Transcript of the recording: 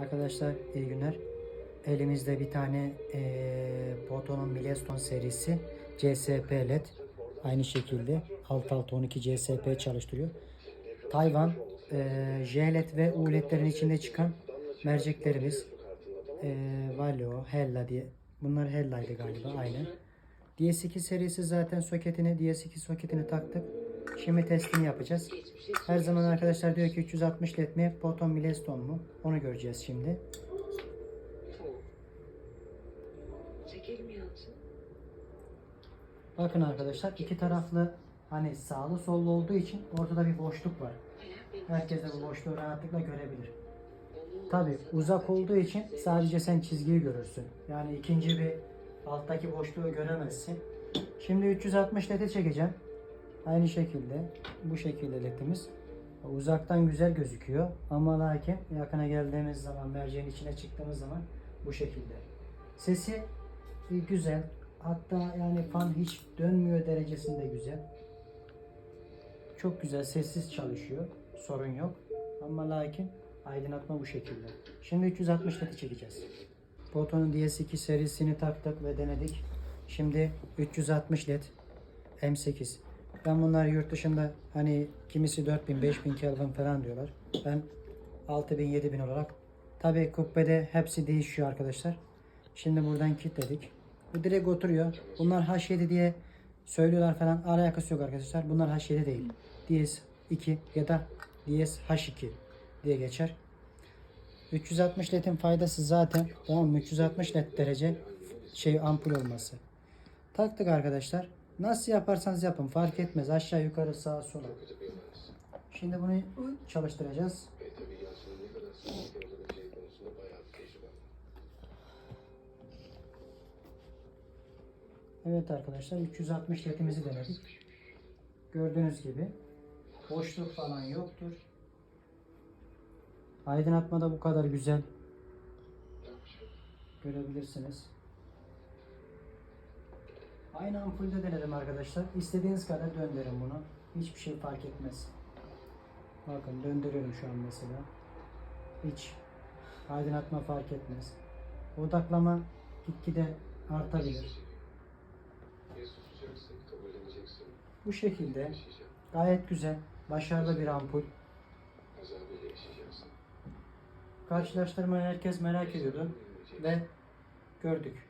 Arkadaşlar iyi günler. Elimizde bir tane eee Boto'nun Milestone serisi CSP LED. Aynı şekilde 6612 CSP çalıştırıyor. Tayvan eee J LED ve U LED'lerin içinde çıkan merceklerimiz. Eee Valio, Hella diye. Bunlar Hella'ydı galiba aynı. DS2 serisi zaten soketini, DS2 soketini taktık. Şimdi testini yapacağız. Her zaman arkadaşlar diyor ki 360 led mi, Photon Milestone mu? Onu göreceğiz şimdi. Bakın arkadaşlar iki taraflı hani sağlı sollu olduğu için ortada bir boşluk var. Herkes de bu boşluğu rahatlıkla görebilir. Tabi uzak olduğu için sadece sen çizgiyi görürsün. Yani ikinci bir alttaki boşluğu göremezsin. Şimdi 360 led'e çekeceğim. Aynı şekilde bu şekilde ledimiz. Uzaktan güzel gözüküyor ama lakin yakına geldiğimiz zaman merceğin içine çıktığımız zaman bu şekilde. Sesi güzel. Hatta yani fan hiç dönmüyor derecesinde güzel. Çok güzel sessiz çalışıyor. Sorun yok. Ama lakin aydınlatma bu şekilde. Şimdi 360 ledi çekeceğiz. Photon'un DS2 serisini taktık ve denedik. Şimdi 360 led M8. Ben bunlar yurt dışında hani kimisi 4000 5000 Kelvin falan diyorlar. Ben 6000 7000 olarak. Tabi kubbede hepsi değişiyor arkadaşlar. Şimdi buradan kilitledik. Bu direkt oturuyor. Bunlar H7 diye söylüyorlar falan. Alakası yok arkadaşlar. Bunlar H7 değil. DS2 ya da DS-H2 diye geçer. 360 ledin faydası zaten tamam mı? 360 led derece şey ampul olması. Taktık arkadaşlar. Nasıl yaparsanız yapın fark etmez. Aşağı yukarı sağa sola. Şimdi bunu çalıştıracağız. Evet arkadaşlar 360 ledimizi denedik. Gördüğünüz gibi boşluk falan yoktur. Aydınlatma da bu kadar güzel. Görebilirsiniz. Aynı ampulde denedim arkadaşlar. İstediğiniz kadar döndürün bunu. Hiçbir şey fark etmez. Bakın döndürüyorum şu an mesela. Hiç aydınlatma fark etmez. Odaklama gitgide artabilir. Bu şekilde gayet güzel, başarılı bir ampul. Karşılaştırmayı herkes merak ediyordu ve gördük.